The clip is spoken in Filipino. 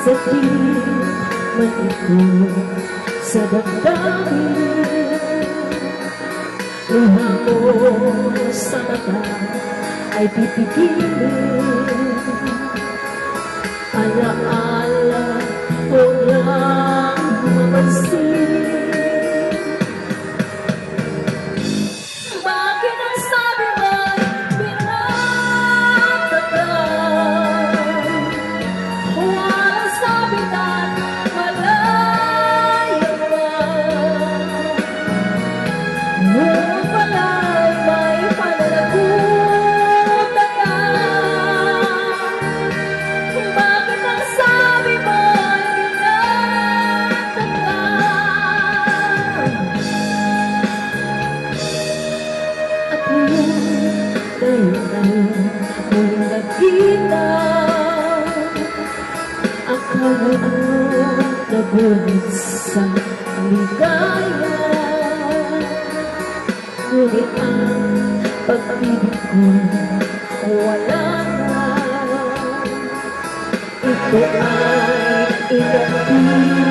masakit Matutulog sa damdamin Luha mo sa mata ay pipigilin Alaan nagulit sa ligaya Ngunit ang pag-ibig ko na Ito ay inatira